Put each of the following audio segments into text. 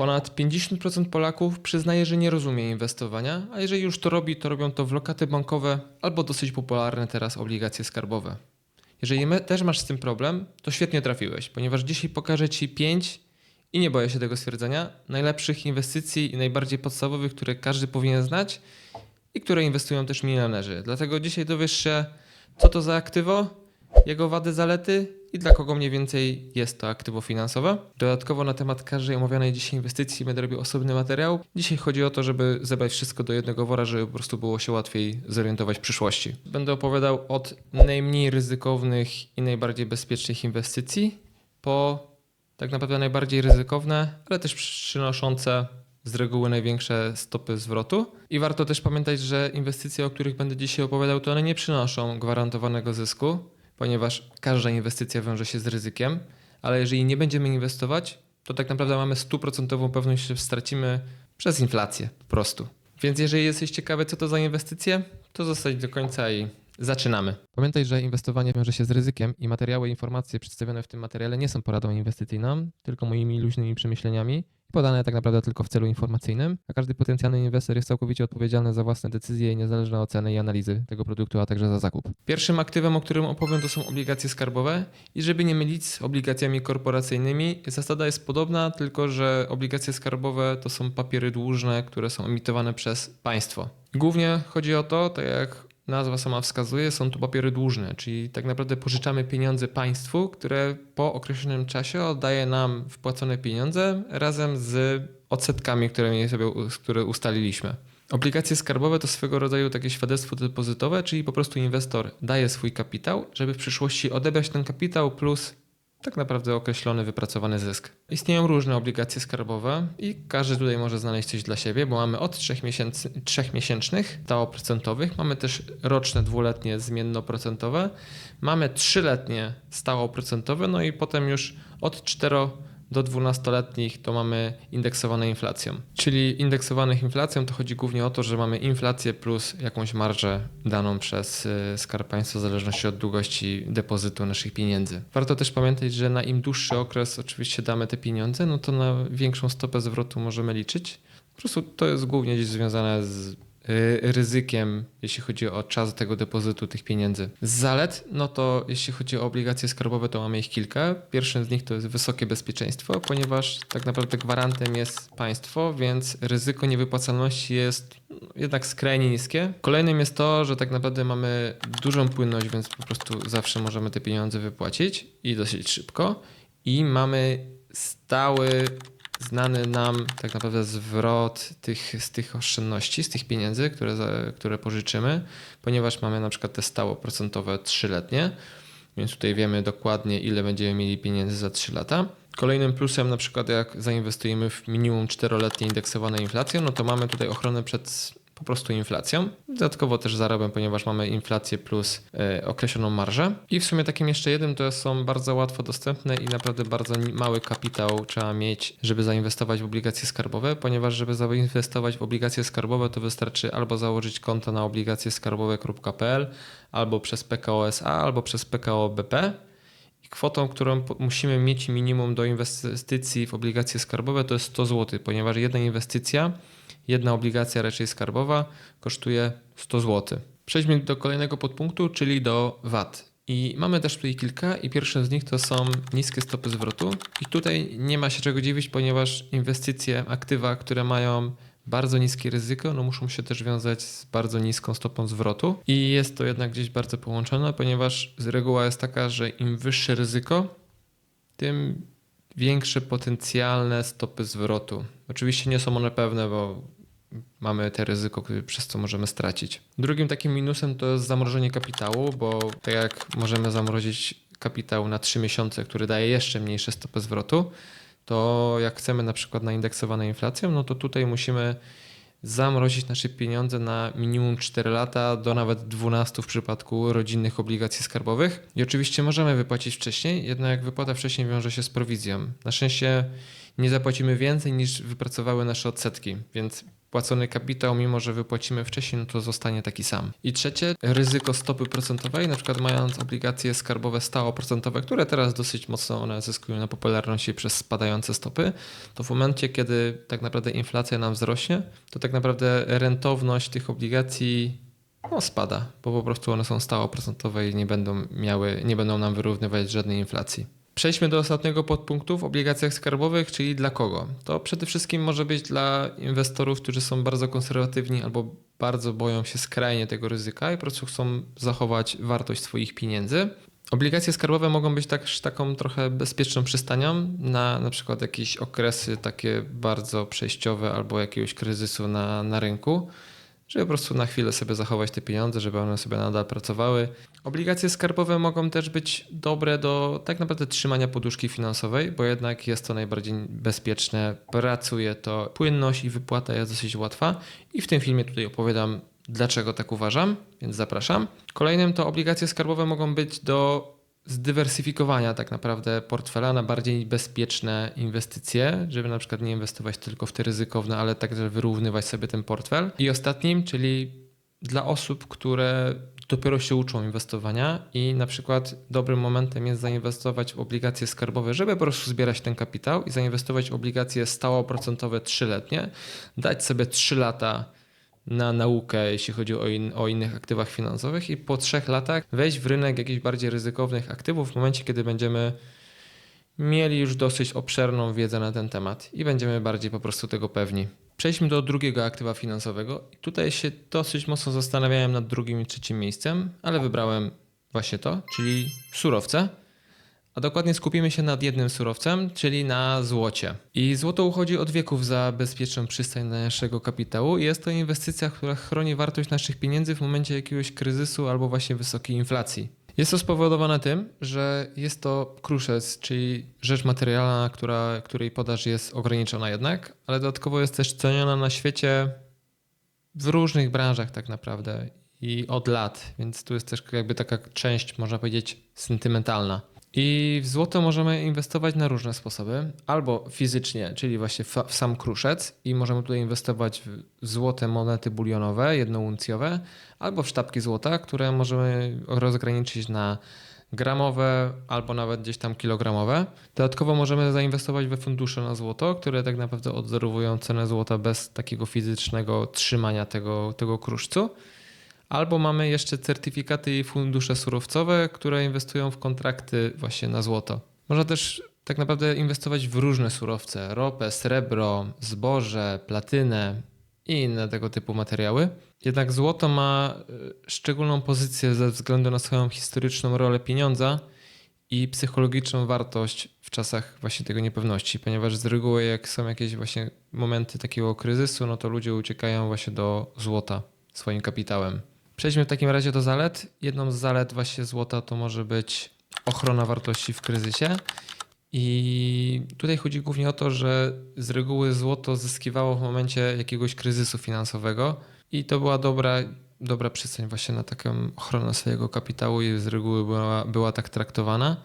Ponad 50% Polaków przyznaje, że nie rozumie inwestowania, a jeżeli już to robi, to robią to w lokaty bankowe albo dosyć popularne teraz obligacje skarbowe. Jeżeli też masz z tym problem, to świetnie trafiłeś, ponieważ dzisiaj pokażę Ci 5 i nie boję się tego stwierdzenia najlepszych inwestycji i najbardziej podstawowych, które każdy powinien znać i które inwestują też milionerzy. Dlatego dzisiaj dowiesz się, co to za aktywo, jego wady, zalety i dla kogo mniej więcej jest to aktywo finansowe. Dodatkowo na temat każdej omawianej dzisiaj inwestycji będę robił osobny materiał. Dzisiaj chodzi o to, żeby zebrać wszystko do jednego wora, żeby po prostu było się łatwiej zorientować w przyszłości. Będę opowiadał od najmniej ryzykownych i najbardziej bezpiecznych inwestycji po tak naprawdę najbardziej ryzykowne, ale też przynoszące z reguły największe stopy zwrotu. I warto też pamiętać, że inwestycje, o których będę dzisiaj opowiadał, to one nie przynoszą gwarantowanego zysku, ponieważ każda inwestycja wiąże się z ryzykiem, ale jeżeli nie będziemy inwestować, to tak naprawdę mamy stuprocentową pewność, że stracimy przez inflację po prostu. Więc jeżeli jesteś ciekawy, co to za inwestycje, to zostać do końca i zaczynamy. Pamiętaj, że inwestowanie wiąże się z ryzykiem i materiały i informacje przedstawione w tym materiale nie są poradą inwestycyjną, tylko moimi luźnymi przemyśleniami podane tak naprawdę tylko w celu informacyjnym, a każdy potencjalny inwestor jest całkowicie odpowiedzialny za własne decyzje i niezależne oceny i analizy tego produktu, a także za zakup. Pierwszym aktywem, o którym opowiem, to są obligacje skarbowe i żeby nie mylić z obligacjami korporacyjnymi, zasada jest podobna, tylko że obligacje skarbowe to są papiery dłużne, które są emitowane przez państwo. Głównie chodzi o to, tak jak nazwa sama wskazuje, są to papiery dłużne, czyli tak naprawdę pożyczamy pieniądze państwu, które po określonym czasie oddaje nam wpłacone pieniądze razem z odsetkami, które sobie które ustaliliśmy. Obligacje skarbowe to swego rodzaju takie świadectwo depozytowe, czyli po prostu inwestor daje swój kapitał, żeby w przyszłości odebrać ten kapitał plus tak naprawdę określony, wypracowany zysk. Istnieją różne obligacje skarbowe i każdy tutaj może znaleźć coś dla siebie, bo mamy od 3, miesięcy, 3 miesięcznych stałoprocentowych, mamy też roczne, dwuletnie zmiennoprocentowe, mamy trzyletnie stałoprocentowe, no i potem już od 4 do 12-letnich to mamy indeksowane inflacją. Czyli indeksowanych inflacją to chodzi głównie o to, że mamy inflację plus jakąś marżę daną przez y, Skarb Państwa w zależności od długości depozytu naszych pieniędzy. Warto też pamiętać, że na im dłuższy okres oczywiście damy te pieniądze, no to na większą stopę zwrotu możemy liczyć. Po prostu to jest głównie gdzieś związane z ryzykiem, jeśli chodzi o czas tego depozytu tych pieniędzy. Z zalet, no to jeśli chodzi o obligacje skarbowe, to mamy ich kilka. Pierwszym z nich to jest wysokie bezpieczeństwo, ponieważ tak naprawdę gwarantem jest państwo, więc ryzyko niewypłacalności jest jednak skrajnie niskie. Kolejnym jest to, że tak naprawdę mamy dużą płynność, więc po prostu zawsze możemy te pieniądze wypłacić i dosyć szybko. I mamy stały znany nam tak naprawdę zwrot tych, z tych oszczędności, z tych pieniędzy, które, które pożyczymy, ponieważ mamy na przykład te stałoprocentowe trzyletnie, więc tutaj wiemy dokładnie, ile będziemy mieli pieniędzy za 3 lata. Kolejnym plusem, na przykład, jak zainwestujemy w minimum 4-letnie indeksowane inflacją, no to mamy tutaj ochronę przed po prostu inflacją. Dodatkowo też zarabiam, ponieważ mamy inflację plus e, określoną marżę. I w sumie takim jeszcze jednym to są bardzo łatwo dostępne i naprawdę bardzo mały kapitał trzeba mieć, żeby zainwestować w obligacje skarbowe, ponieważ żeby zainwestować w obligacje skarbowe to wystarczy albo założyć konto na obligacjeskarbowe.pl albo przez PKO SA, albo przez PKO BP. Kwotą, którą musimy mieć minimum do inwestycji w obligacje skarbowe to jest 100 zł, ponieważ jedna inwestycja Jedna obligacja raczej skarbowa kosztuje 100 zł. Przejdźmy do kolejnego podpunktu, czyli do VAT. I mamy też tutaj kilka i pierwszym z nich to są niskie stopy zwrotu. I tutaj nie ma się czego dziwić, ponieważ inwestycje, aktywa, które mają bardzo niskie ryzyko, no muszą się też wiązać z bardzo niską stopą zwrotu. I jest to jednak gdzieś bardzo połączone, ponieważ reguła jest taka, że im wyższe ryzyko, tym większe potencjalne stopy zwrotu. Oczywiście nie są one pewne, bo mamy te ryzyko, przez co możemy stracić. Drugim takim minusem to jest zamrożenie kapitału, bo tak jak możemy zamrozić kapitał na 3 miesiące, który daje jeszcze mniejsze stopy zwrotu, to jak chcemy na przykład na indeksowane inflacją, no to tutaj musimy zamrozić nasze pieniądze na minimum 4 lata do nawet 12 w przypadku rodzinnych obligacji skarbowych. I oczywiście możemy wypłacić wcześniej, jednak wypłata wcześniej wiąże się z prowizją. Na szczęście nie zapłacimy więcej niż wypracowały nasze odsetki, więc płacony kapitał, mimo że wypłacimy wcześniej, no to zostanie taki sam. I trzecie, ryzyko stopy procentowej, na przykład mając obligacje skarbowe stałoprocentowe, które teraz dosyć mocno one zyskują na popularności przez spadające stopy, to w momencie, kiedy tak naprawdę inflacja nam wzrośnie, to tak naprawdę rentowność tych obligacji no, spada, bo po prostu one są stałoprocentowe i nie będą miały, nie będą nam wyrównywać żadnej inflacji. Przejdźmy do ostatniego podpunktu w obligacjach skarbowych, czyli dla kogo. To przede wszystkim może być dla inwestorów, którzy są bardzo konserwatywni albo bardzo boją się skrajnie tego ryzyka i po prostu chcą zachować wartość swoich pieniędzy. Obligacje skarbowe mogą być też taką trochę bezpieczną przystanią na na przykład jakieś okresy takie bardzo przejściowe albo jakiegoś kryzysu na, na rynku żeby po prostu na chwilę sobie zachować te pieniądze, żeby one sobie nadal pracowały. Obligacje skarbowe mogą też być dobre do tak naprawdę trzymania poduszki finansowej, bo jednak jest to najbardziej bezpieczne, pracuje to, płynność i wypłata jest dosyć łatwa i w tym filmie tutaj opowiadam dlaczego tak uważam, więc zapraszam. Kolejnym to obligacje skarbowe mogą być do zdywersyfikowania tak naprawdę portfela na bardziej bezpieczne inwestycje, żeby na przykład nie inwestować tylko w te ryzykowne, ale także wyrównywać sobie ten portfel. I ostatnim, czyli dla osób, które dopiero się uczą inwestowania i na przykład dobrym momentem jest zainwestować w obligacje skarbowe, żeby po prostu zbierać ten kapitał i zainwestować w obligacje stałoprocentowe trzyletnie, dać sobie 3 lata na naukę, jeśli chodzi o, in, o innych aktywach finansowych i po trzech latach wejść w rynek jakichś bardziej ryzykownych aktywów w momencie, kiedy będziemy mieli już dosyć obszerną wiedzę na ten temat i będziemy bardziej po prostu tego pewni. Przejdźmy do drugiego aktywa finansowego. Tutaj się dosyć mocno zastanawiałem nad drugim i trzecim miejscem, ale wybrałem właśnie to, czyli surowce. Dokładnie skupimy się nad jednym surowcem, czyli na złocie. I złoto uchodzi od wieków za bezpieczną przystań naszego kapitału i jest to inwestycja, która chroni wartość naszych pieniędzy w momencie jakiegoś kryzysu albo właśnie wysokiej inflacji. Jest to spowodowane tym, że jest to kruszec, czyli rzecz materialna, która, której podaż jest ograniczona jednak, ale dodatkowo jest też ceniona na świecie w różnych branżach tak naprawdę i od lat, więc tu jest też jakby taka część, można powiedzieć, sentymentalna. I w złoto możemy inwestować na różne sposoby. Albo fizycznie, czyli właśnie w sam kruszec i możemy tutaj inwestować w złote monety bulionowe, jednouncjowe, albo w sztabki złota, które możemy rozgraniczyć na gramowe albo nawet gdzieś tam kilogramowe. Dodatkowo możemy zainwestować we fundusze na złoto, które tak naprawdę odzorowują cenę złota bez takiego fizycznego trzymania tego, tego kruszcu. Albo mamy jeszcze certyfikaty i fundusze surowcowe, które inwestują w kontrakty właśnie na złoto. Można też tak naprawdę inwestować w różne surowce: ropę, srebro, zboże, platynę i inne tego typu materiały. Jednak złoto ma e, szczególną pozycję ze względu na swoją historyczną rolę pieniądza i psychologiczną wartość w czasach właśnie tego niepewności, ponieważ z reguły jak są jakieś właśnie momenty takiego kryzysu, no to ludzie uciekają właśnie do złota swoim kapitałem. Przejdźmy w takim razie do zalet. Jedną z zalet właśnie złota to może być ochrona wartości w kryzysie. I tutaj chodzi głównie o to, że z reguły złoto zyskiwało w momencie jakiegoś kryzysu finansowego i to była dobra, dobra przystań właśnie na taką ochronę swojego kapitału i z reguły była, była tak traktowana.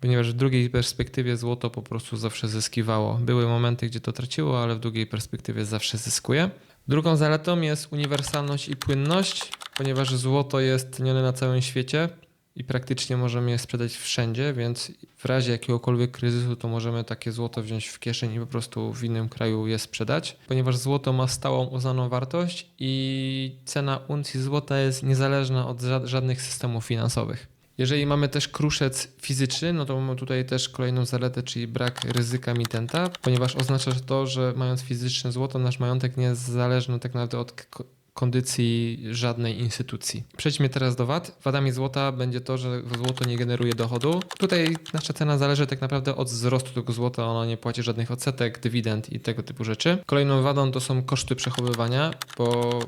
Ponieważ w drugiej perspektywie złoto po prostu zawsze zyskiwało. Były momenty, gdzie to traciło, ale w drugiej perspektywie zawsze zyskuje. Drugą zaletą jest uniwersalność i płynność, ponieważ złoto jest cenione na całym świecie i praktycznie możemy je sprzedać wszędzie, więc w razie jakiegokolwiek kryzysu to możemy takie złoto wziąć w kieszeń i po prostu w innym kraju je sprzedać, ponieważ złoto ma stałą uznaną wartość i cena uncji złota jest niezależna od żadnych systemów finansowych. Jeżeli mamy też kruszec fizyczny, no to mamy tutaj też kolejną zaletę, czyli brak ryzyka mitenta, ponieważ oznacza to, że mając fizyczne złoto, nasz majątek nie jest zależny tak naprawdę od kondycji żadnej instytucji. Przejdźmy teraz do wad. Wadami złota będzie to, że złoto nie generuje dochodu. Tutaj nasza cena zależy tak naprawdę od wzrostu tego złota, ono nie płaci żadnych odsetek, dywidend i tego typu rzeczy. Kolejną wadą to są koszty przechowywania, bo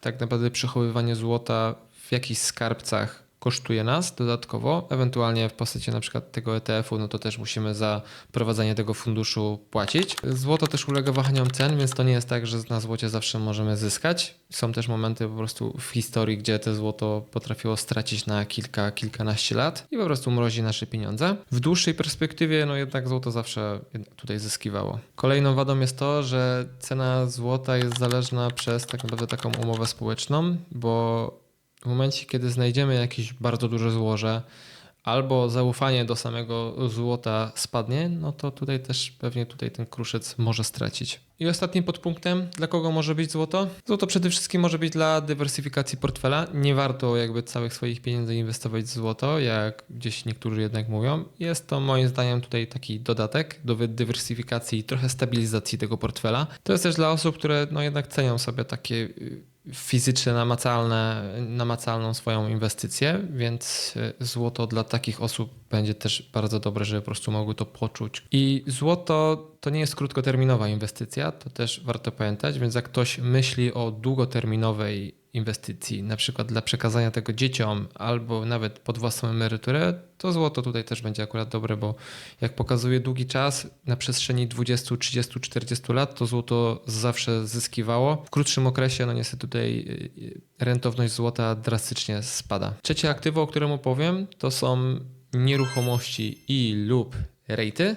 tak naprawdę przechowywanie złota w jakichś skarbcach kosztuje nas dodatkowo, ewentualnie w postaci na przykład tego ETF-u, no to też musimy za prowadzenie tego funduszu płacić. Złoto też ulega wahaniom cen, więc to nie jest tak, że na złocie zawsze możemy zyskać. Są też momenty po prostu w historii, gdzie te złoto potrafiło stracić na kilka, kilkanaście lat i po prostu mrozi nasze pieniądze. W dłuższej perspektywie, no jednak złoto zawsze tutaj zyskiwało. Kolejną wadą jest to, że cena złota jest zależna przez tak naprawdę taką umowę społeczną, bo w momencie, kiedy znajdziemy jakieś bardzo duże złoże, albo zaufanie do samego złota spadnie, no to tutaj też pewnie tutaj ten kruszec może stracić. I ostatnim podpunktem, dla kogo może być złoto? Złoto przede wszystkim może być dla dywersyfikacji portfela. Nie warto jakby całych swoich pieniędzy inwestować w złoto, jak gdzieś niektórzy jednak mówią. Jest to moim zdaniem tutaj taki dodatek do dywersyfikacji i trochę stabilizacji tego portfela. To jest też dla osób, które no jednak cenią sobie takie y, fizyczne, namacalne, namacalną swoją inwestycję, więc e, złoto dla takich osób będzie też bardzo dobre, żeby po prostu mogły to poczuć. I złoto to nie jest krótkoterminowa inwestycja, to też warto pamiętać, więc jak ktoś myśli o długoterminowej inwestycji, na przykład dla przekazania tego dzieciom albo nawet pod własną emeryturę, to złoto tutaj też będzie akurat dobre, bo jak pokazuje długi czas, na przestrzeni 20, 30, 40 lat, to złoto zawsze zyskiwało. W krótszym okresie, no niestety tutaj y, rentowność złota drastycznie spada. Trzecie aktywo, o którym opowiem, to są nieruchomości i lub rejty.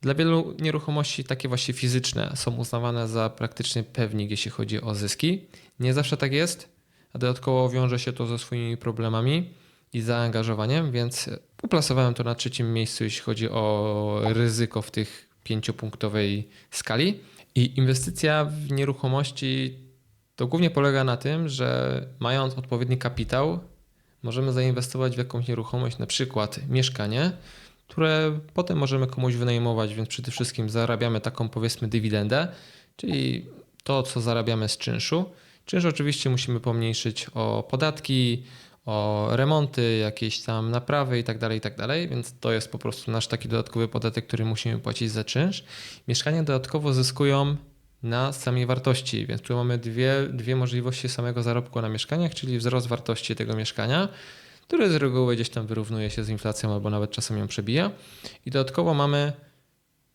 Dla wielu nieruchomości takie właśnie fizyczne są uznawane za praktycznie pewnik, jeśli chodzi o zyski. Nie zawsze tak jest, a dodatkowo wiąże się to ze swoimi problemami i zaangażowaniem, więc uplasowałem to na trzecim miejscu, jeśli chodzi o ryzyko w tych pięciopunktowej skali. I inwestycja w nieruchomości to głównie polega na tym, że mając odpowiedni kapitał, możemy zainwestować w jakąś nieruchomość, na przykład mieszkanie, które potem możemy komuś wynajmować, więc przede wszystkim zarabiamy taką powiedzmy dywidendę, czyli to, co zarabiamy z czynszu. Czynsz oczywiście musimy pomniejszyć o podatki, o remonty, jakieś tam naprawy i tak dalej, i tak więc to jest po prostu nasz taki dodatkowy podatek, który musimy płacić za czynsz. Mieszkania dodatkowo zyskują na samej wartości, więc tu mamy dwie, dwie możliwości samego zarobku na mieszkaniach, czyli wzrost wartości tego mieszkania, który z reguły gdzieś tam wyrównuje się z inflacją albo nawet czasem ją przebija. I dodatkowo mamy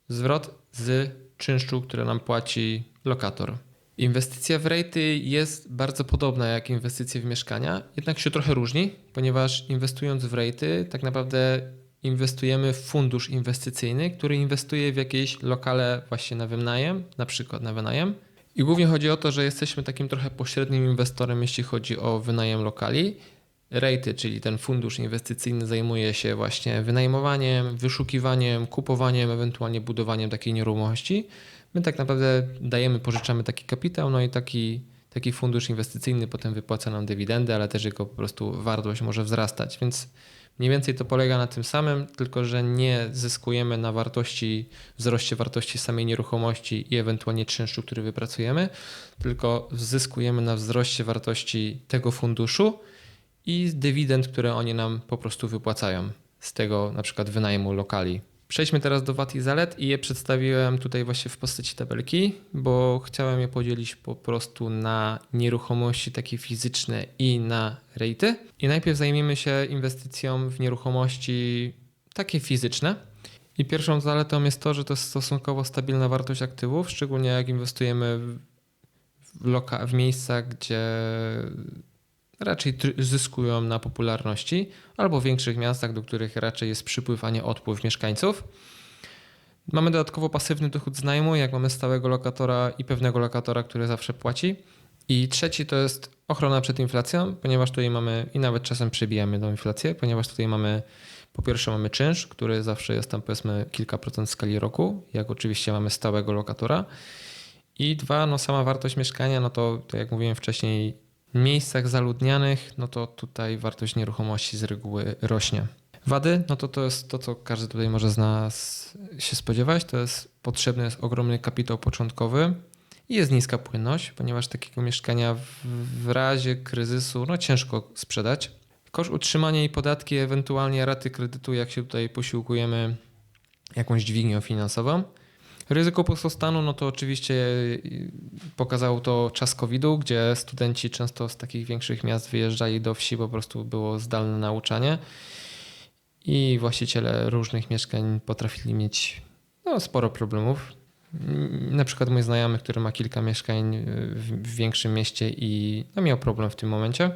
zwrot z czynszu, który nam płaci lokator. Inwestycja w rejty jest bardzo podobna jak inwestycje w mieszkania, jednak się trochę różni, ponieważ inwestując w rejty, tak naprawdę inwestujemy w fundusz inwestycyjny, który inwestuje w jakieś lokale właśnie na wynajem, na przykład na wynajem. I głównie chodzi o to, że jesteśmy takim trochę pośrednim inwestorem, jeśli chodzi o wynajem lokali. Rejty, czyli ten fundusz inwestycyjny zajmuje się właśnie wynajmowaniem, wyszukiwaniem, kupowaniem, ewentualnie budowaniem takiej nieruchomości. My tak naprawdę dajemy, pożyczamy taki kapitał, no i taki, taki fundusz inwestycyjny potem wypłaca nam dywidendy, ale też jego po prostu wartość może wzrastać, więc Mniej więcej to polega na tym samym, tylko że nie zyskujemy na wartości, wzroście wartości samej nieruchomości i ewentualnie czynszu, który wypracujemy, tylko zyskujemy na wzroście wartości tego funduszu i dywidend, które oni nam po prostu wypłacają z tego na przykład wynajmu lokali Przejdźmy teraz do wad i zalet i je przedstawiłem tutaj właśnie w postaci tabelki, bo chciałem je podzielić po prostu na nieruchomości takie fizyczne i na rejty. I najpierw zajmiemy się inwestycją w nieruchomości takie fizyczne. I pierwszą zaletą jest to, że to jest stosunkowo stabilna wartość aktywów, szczególnie jak inwestujemy w, w miejscach, gdzie raczej zyskują na popularności, albo w większych miastach, do których raczej jest przypływ, a nie odpływ mieszkańców. Mamy dodatkowo pasywny dochód z najmu, jak mamy stałego lokatora i pewnego lokatora, który zawsze płaci. I trzeci to jest ochrona przed inflacją, ponieważ tutaj mamy i nawet czasem przebijamy tą inflację, ponieważ tutaj mamy po pierwsze mamy czynsz, który zawsze jest tam powiedzmy kilka procent w skali roku, jak oczywiście mamy stałego lokatora. I dwa, no sama wartość mieszkania, no to, to jak mówiłem wcześniej, miejscach zaludnianych, no to tutaj wartość nieruchomości z reguły rośnie. Wady, no to to jest to, co każdy tutaj może z nas się spodziewać. To jest potrzebny jest ogromny kapitał początkowy i jest niska płynność, ponieważ takiego mieszkania w, razie kryzysu no ciężko sprzedać. Koszt utrzymania i podatki, ewentualnie raty kredytu, jak się tutaj posiłkujemy jakąś dźwignią finansową. Ryzyko pustostanu, no to oczywiście y, pokazał to czas COVID-u, gdzie studenci często z takich większych miast wyjeżdżali do wsi, po prostu było zdalne nauczanie i właściciele różnych mieszkań potrafili mieć no, sporo problemów. Na przykład mój znajomy, który ma kilka mieszkań w, w większym mieście i no, miał problem w tym momencie,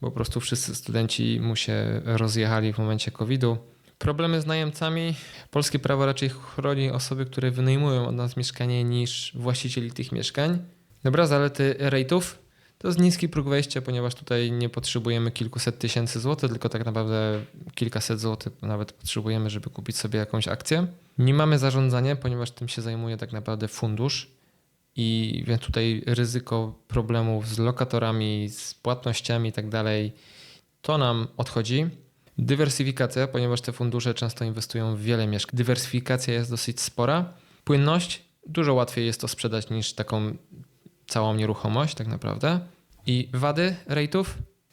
bo po prostu wszyscy studenci mu się rozjechali w momencie COVID-u. Problemy z najemcami. Polskie prawo raczej chroni osoby, które wynajmują od nas mieszkanie niż właścicieli tych mieszkań. Dobra, zalety rate'ów. To jest niski próg wejścia, ponieważ tutaj nie potrzebujemy kilkuset tysięcy złotych, tylko tak naprawdę kilkaset złotych nawet potrzebujemy, żeby kupić sobie jakąś akcję. Nie mamy zarządzania, ponieważ tym się zajmuje tak naprawdę fundusz i więc tutaj ryzyko problemów z lokatorami, z płatnościami i tak dalej, to nam odchodzi. Dywersyfikacja, ponieważ te fundusze często inwestują w wiele mieszkań. Dywersyfikacja jest dosyć spora. Płynność, dużo łatwiej jest to sprzedać niż taką całą nieruchomość tak naprawdę. I wady rate'ów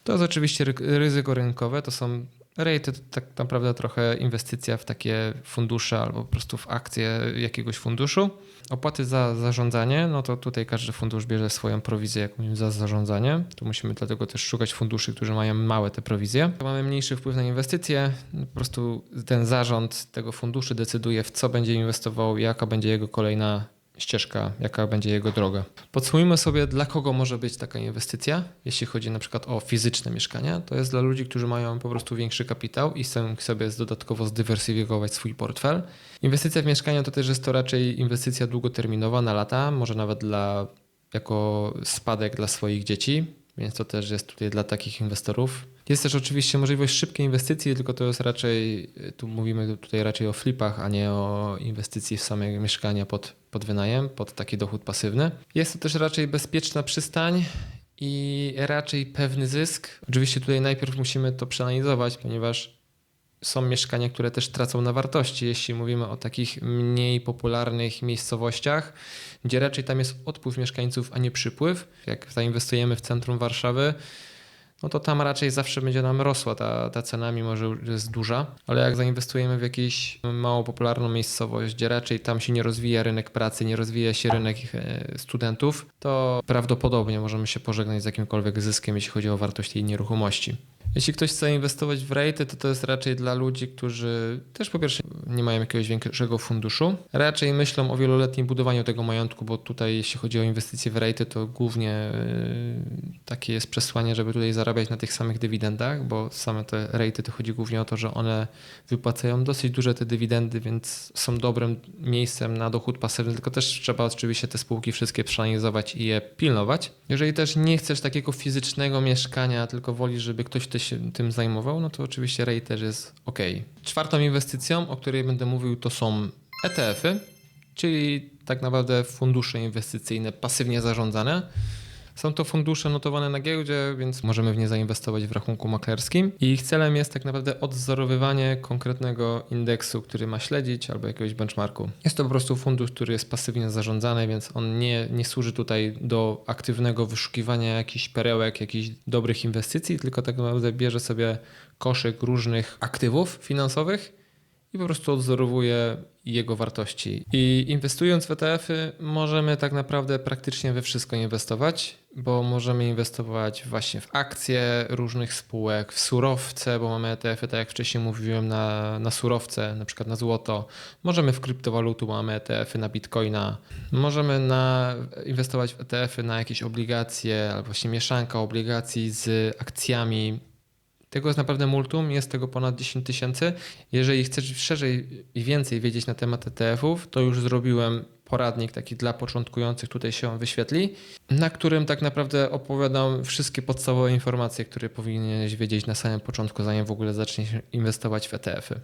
to jest oczywiście ry- ryzyko rynkowe, to są rate to tak naprawdę trochę inwestycja w takie fundusze albo po prostu w akcje jakiegoś funduszu. Opłaty za zarządzanie, no to tutaj każdy fundusz bierze swoją prowizję jakąś za zarządzanie. Tu musimy dlatego też szukać funduszy, którzy mają małe te prowizje. Mamy mniejszy wpływ na inwestycje. Po prostu ten zarząd tego funduszu decyduje w co będzie inwestował, jaka będzie jego kolejna ścieżka, jaka będzie jego droga. Podsumujmy sobie, dla kogo może być taka inwestycja, jeśli chodzi na przykład o fizyczne mieszkania. To jest dla ludzi, którzy mają po prostu większy kapitał i chcą sobie dodatkowo zdywersyfikować swój portfel. Inwestycja w mieszkania to też jest to raczej inwestycja długoterminowa na lata, może nawet dla, jako spadek dla swoich dzieci, więc to też jest tutaj dla takich inwestorów. Jest też oczywiście możliwość szybkiej inwestycji, tylko to jest raczej, tu mówimy tutaj raczej o flipach, a nie o inwestycji w same mieszkania pod, pod wynajem, pod taki dochód pasywny. Jest to też raczej bezpieczna przystań i raczej pewny zysk. Oczywiście tutaj najpierw musimy to przeanalizować, ponieważ są mieszkania, które też tracą na wartości, jeśli mówimy o takich mniej popularnych miejscowościach, gdzie raczej tam jest odpływ mieszkańców, a nie przypływ. Jak zainwestujemy w centrum Warszawy, no to tam raczej zawsze będzie nam rosła ta, ta cena, mimo że jest duża. Ale jak zainwestujemy w jakąś mało popularną miejscowość, gdzie raczej tam się nie rozwija rynek pracy, nie rozwija się rynek e, studentów, to prawdopodobnie możemy się pożegnać z jakimkolwiek zyskiem, jeśli chodzi o wartość tej nieruchomości. Jeśli ktoś chce inwestować w rejty, to to jest raczej dla ludzi, którzy też po pierwsze nie mają jakiegoś większego funduszu. Raczej myślą o wieloletnim budowaniu tego majątku, bo tutaj jeśli chodzi o inwestycje w rejty, to głównie yy, takie jest przesłanie, żeby tutaj zarabiać na tych samych dywidendach, bo same te rejty to chodzi głównie o to, że one wypłacają dosyć duże te dywidendy, więc są dobrym miejscem na dochód pasywny, tylko też trzeba oczywiście te spółki wszystkie przeanalizować i je pilnować. Jeżeli też nie chcesz takiego fizycznego mieszkania, tylko wolisz, żeby ktoś się tym zajmował, no to oczywiście REIT też jest ok. Czwartą inwestycją, o której będę mówił, to są ETF-y, czyli tak naprawdę fundusze inwestycyjne pasywnie zarządzane. Są to fundusze notowane na giełdzie, więc możemy w nie zainwestować w rachunku maklerskim. I ich celem jest tak naprawdę odwzorowywanie konkretnego indeksu, który ma śledzić, albo jakiegoś benchmarku. Jest to po prostu fundusz, który jest pasywnie zarządzany, więc on nie, nie służy tutaj do aktywnego wyszukiwania jakichś perełek, jakichś dobrych inwestycji, tylko tak naprawdę bierze sobie koszyk różnych aktywów finansowych i po prostu odwzorowuje jego wartości. I inwestując w ETF-y, możemy tak naprawdę praktycznie we wszystko inwestować, bo możemy inwestować właśnie w akcje różnych spółek, w surowce, bo mamy ETF-y, tak jak wcześniej mówiłem, na, na surowce, na przykład na złoto. Możemy w kryptowaluty, bo mamy ETF-y na bitcoina. Możemy na, inwestować w ETF-y na jakieś obligacje, albo właśnie mieszanka obligacji z akcjami. Tego jest naprawdę multum, jest tego ponad 10 tysięcy. Jeżeli chcesz szerzej i więcej wiedzieć na temat ETF-ów, to już zrobiłem poradnik taki dla początkujących, tutaj się wyświetli, na którym tak naprawdę opowiadam wszystkie podstawowe informacje, które powinieneś wiedzieć na samym początku, zanim w ogóle zaczniesz inwestować w ETF-y.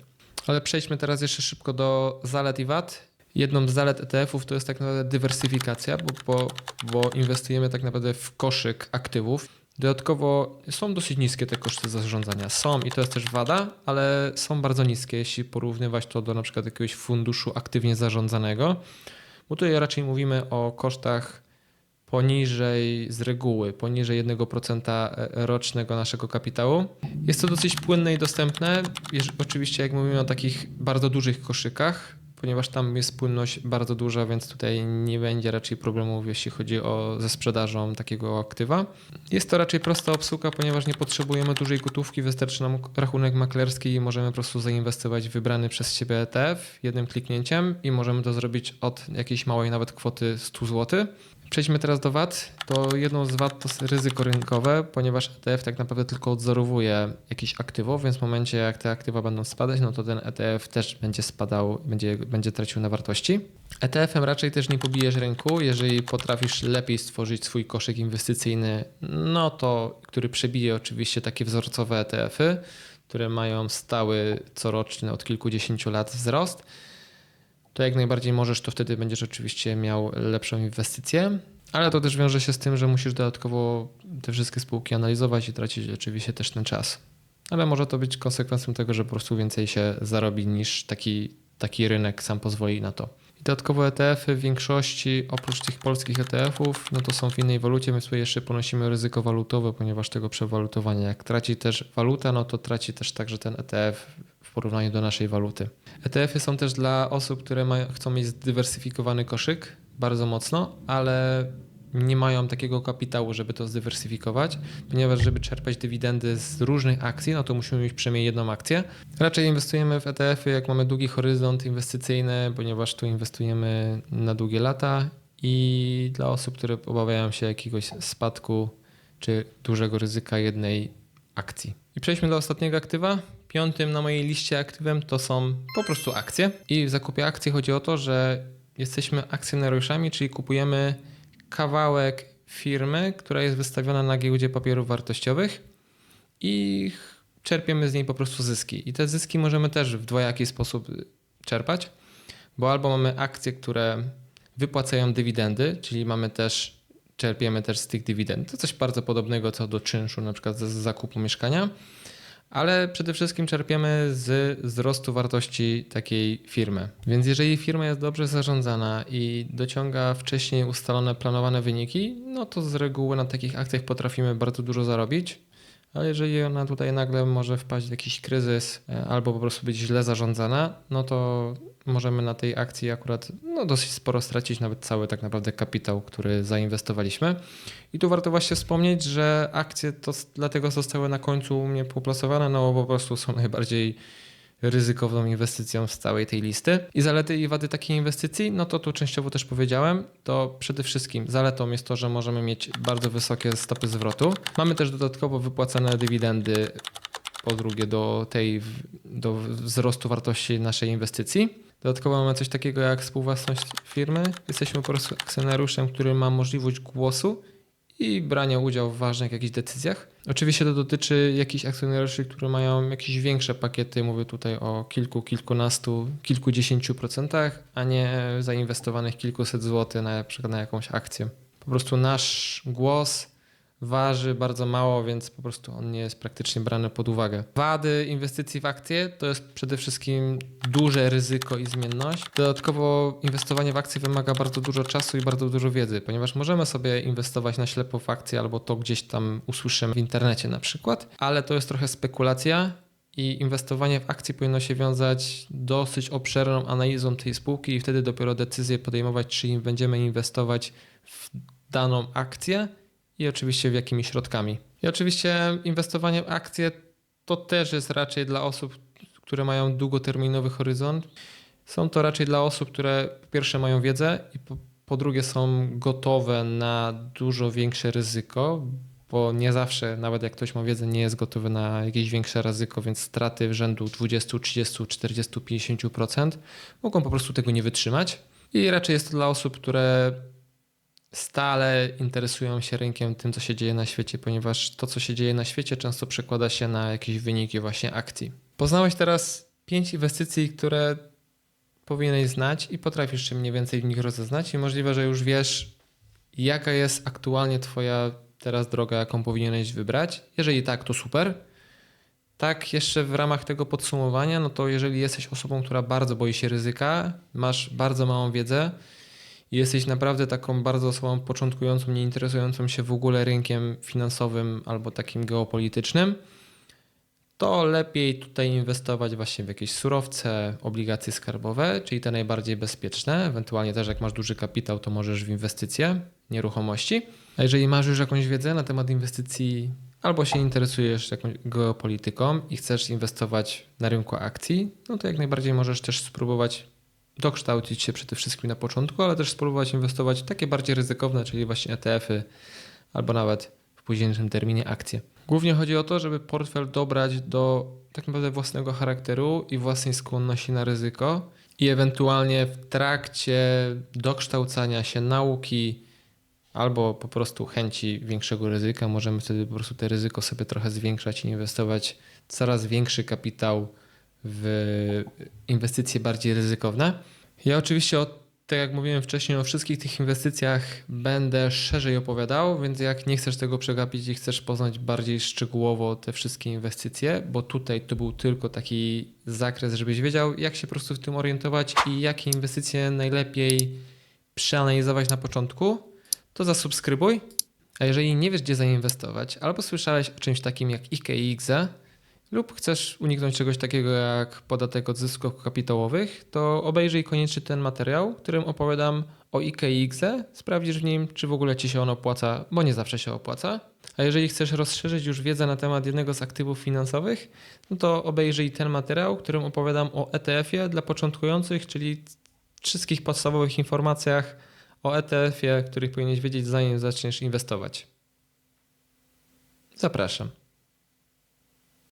Ale przejdźmy teraz jeszcze szybko do zalet i wad. Jedną z zalet ETF-ów to jest tak naprawdę dywersyfikacja, bo, bo, bo inwestujemy tak naprawdę w koszyk aktywów. Dodatkowo są dosyć niskie te koszty zarządzania. Są i to jest też wada, ale są bardzo niskie, jeśli porównywać to do na przykład jakiegoś funduszu aktywnie zarządzanego. Bo tutaj raczej mówimy o kosztach poniżej z reguły, poniżej 1% rocznego naszego kapitału. Jest to dosyć płynne i dostępne. Oczywiście jak mówimy o takich bardzo dużych koszykach, ponieważ tam jest płynność bardzo duża, więc tutaj nie będzie raczej problemów, jeśli chodzi o ze sprzedażą takiego aktywa. Jest to raczej prosta obsługa, ponieważ nie potrzebujemy dużej gotówki, wystarczy nam rachunek maklerski i możemy po prostu zainwestować w wybrany przez siebie ETF jednym kliknięciem i możemy to zrobić od jakiejś małej nawet kwoty 100 zł. Przejdźmy teraz do VAT. To jedną z VAT to ryzyko rynkowe, ponieważ ETF tak naprawdę tylko odzorowuje jakieś aktywo, więc w momencie jak te aktywa będą spadać, no to ten ETF też będzie spadał, będzie, będzie tracił na wartości. ETF-em raczej też nie pobijesz rynku, jeżeli potrafisz lepiej stworzyć swój koszyk inwestycyjny, no to który przebije oczywiście takie wzorcowe ETF-y, które mają stały coroczny od kilkudziesięciu lat wzrost to jak najbardziej możesz, to wtedy będziesz oczywiście miał lepszą inwestycję, ale to też wiąże się z tym, że musisz dodatkowo te wszystkie spółki analizować i tracić oczywiście też ten czas. Ale może to być konsekwencją tego, że po prostu więcej się zarobi niż taki, taki rynek sam pozwoli na to. I dodatkowo ETF-y w większości, oprócz tych polskich ETF-ów, no to są w innej walucie, my sobie jeszcze ponosimy ryzyko walutowe, ponieważ tego przewalutowania, jak traci też waluta, no to traci też także ten ETF w porównaniu do naszej waluty. ETF-y są też dla osób, które mają, chcą mieć zdywersyfikowany koszyk bardzo mocno, ale nie mają takiego kapitału, żeby to zdywersyfikować, ponieważ żeby czerpać dywidendy z różnych akcji, no to musimy mieć przynajmniej jedną akcję. Raczej inwestujemy w ETF-y, jak mamy długi horyzont inwestycyjny, ponieważ tu inwestujemy na długie lata i dla osób, które obawiają się jakiegoś spadku czy dużego ryzyka jednej akcji. I przejdźmy do ostatniego aktywa. Piątym na mojej liście aktywem to są po prostu akcje. I w zakupie akcji chodzi o to, że jesteśmy akcjonariuszami, czyli kupujemy kawałek firmy, która jest wystawiona na giełdzie papierów wartościowych i czerpiemy z niej po prostu zyski. I te zyski możemy też w dwojaki sposób czerpać, bo albo mamy akcje, które wypłacają dywidendy, czyli mamy też czerpiemy też z tych dywidend. To coś bardzo podobnego co do czynszu, na przykład z zakupu mieszkania ale przede wszystkim czerpiemy z wzrostu wartości takiej firmy. Więc jeżeli firma jest dobrze zarządzana i dociąga wcześniej ustalone, planowane wyniki, no to z reguły na takich akcjach potrafimy bardzo dużo zarobić. Ale jeżeli ona tutaj nagle może wpaść w jakiś kryzys e, albo po prostu być źle zarządzana, no to możemy na tej akcji akurat no, dosyć sporo stracić, nawet cały tak naprawdę kapitał, który zainwestowaliśmy. I tu warto właśnie wspomnieć, że akcje to dlatego zostały na końcu u mnie poplasowane, no bo po prostu są najbardziej ryzykowną inwestycją z całej tej listy. I zalety i wady takiej inwestycji, no to tu częściowo też powiedziałem, to przede wszystkim zaletą jest to, że możemy mieć bardzo wysokie stopy zwrotu. Mamy też dodatkowo wypłacane dywidendy po drugie do tej do wzrostu wartości naszej inwestycji. Dodatkowo mamy coś takiego jak współwłasność firmy. Jesteśmy po prostu akcjonariuszem, który ma możliwość głosu i brania udziału w ważnych jakichś decyzjach. Oczywiście to dotyczy jakichś akcjonariuszy, którzy mają jakieś większe pakiety, mówię tutaj o kilku, kilkunastu, kilkudziesięciu procentach, a nie zainwestowanych kilkuset złotych na, na przykład na jakąś akcję. Po prostu nasz głos waży bardzo mało, więc po prostu on nie jest praktycznie brany pod uwagę. Wady inwestycji w akcje to jest przede wszystkim duże ryzyko i zmienność. Dodatkowo inwestowanie w akcje wymaga bardzo dużo czasu i bardzo dużo wiedzy, ponieważ możemy sobie inwestować na ślepo w akcje albo to gdzieś tam usłyszymy w internecie na przykład, ale to jest trochę spekulacja i inwestowanie w akcje powinno się wiązać dosyć obszerną analizą tej spółki i wtedy dopiero decyzję podejmować, czy będziemy inwestować w daną akcję i oczywiście w jakimi środkami. I oczywiście inwestowanie w akcje to też jest raczej dla osób, które mają długoterminowy horyzont. Są to raczej dla osób, które po pierwsze mają wiedzę i po, po drugie są gotowe na dużo większe ryzyko, bo nie zawsze, nawet jak ktoś ma wiedzę, nie jest gotowy na jakieś większe ryzyko, więc straty rzędu 20, 30, 40, 50% mogą po prostu tego nie wytrzymać. I raczej jest to dla osób, które stale interesują się rynkiem, tym, co się dzieje na świecie, ponieważ to, co się dzieje na świecie, często przekłada się na jakieś wyniki właśnie akcji. Poznałeś teraz pięć inwestycji, które powinieneś znać i potrafisz się mniej więcej w nich rozeznać i możliwe, że już wiesz, jaka jest aktualnie Twoja teraz droga, jaką powinieneś wybrać. Jeżeli tak, to super. Tak, jeszcze w ramach tego podsumowania, no to jeżeli jesteś osobą, która bardzo boi się ryzyka, masz bardzo małą wiedzę, jesteś naprawdę taką bardzo osobą początkującą, nie interesującą się w ogóle rynkiem finansowym albo takim geopolitycznym, to lepiej tutaj inwestować właśnie w jakieś surowce, obligacje skarbowe, czyli te najbardziej bezpieczne. Ewentualnie też jak masz duży kapitał, to możesz w inwestycje, nieruchomości. A jeżeli masz już jakąś wiedzę na temat inwestycji albo się interesujesz jakąś geopolityką i chcesz inwestować na rynku akcji, no to jak najbardziej możesz też spróbować dokształcić się przede wszystkim na początku, ale też spróbować inwestować w takie bardziej ryzykowne, czyli właśnie ETF-y albo nawet w późniejszym terminie akcje. Głównie chodzi o to, żeby portfel dobrać do tak naprawdę własnego charakteru i własnej skłonności na ryzyko i ewentualnie w trakcie dokształcania się nauki albo po prostu chęci większego ryzyka, możemy wtedy po prostu te ryzyko sobie trochę zwiększać i inwestować coraz większy kapitał w inwestycje bardziej ryzykowne. Ja oczywiście o tak jak mówiłem wcześniej, o wszystkich tych inwestycjach będę szerzej opowiadał, więc jak nie chcesz tego przegapić i chcesz poznać bardziej szczegółowo te wszystkie inwestycje, bo tutaj to był tylko taki zakres, żebyś wiedział, jak się po prostu w tym orientować i jakie inwestycje najlepiej przeanalizować na początku, to zasubskrybuj. A jeżeli nie wiesz, gdzie zainwestować, albo słyszałeś o czymś takim jak IKX, lub chcesz uniknąć czegoś takiego jak podatek od zysków kapitałowych, to obejrzyj koniecznie ten materiał, którym opowiadam o IKX. Sprawdzisz w nim, czy w ogóle ci się on opłaca, bo nie zawsze się opłaca. A jeżeli chcesz rozszerzyć już wiedzę na temat jednego z aktywów finansowych, no to obejrzyj ten materiał, którym opowiadam o ETF-ie dla początkujących, czyli wszystkich podstawowych informacjach o ETF-ie, których powinieneś wiedzieć zanim zaczniesz inwestować. Zapraszam.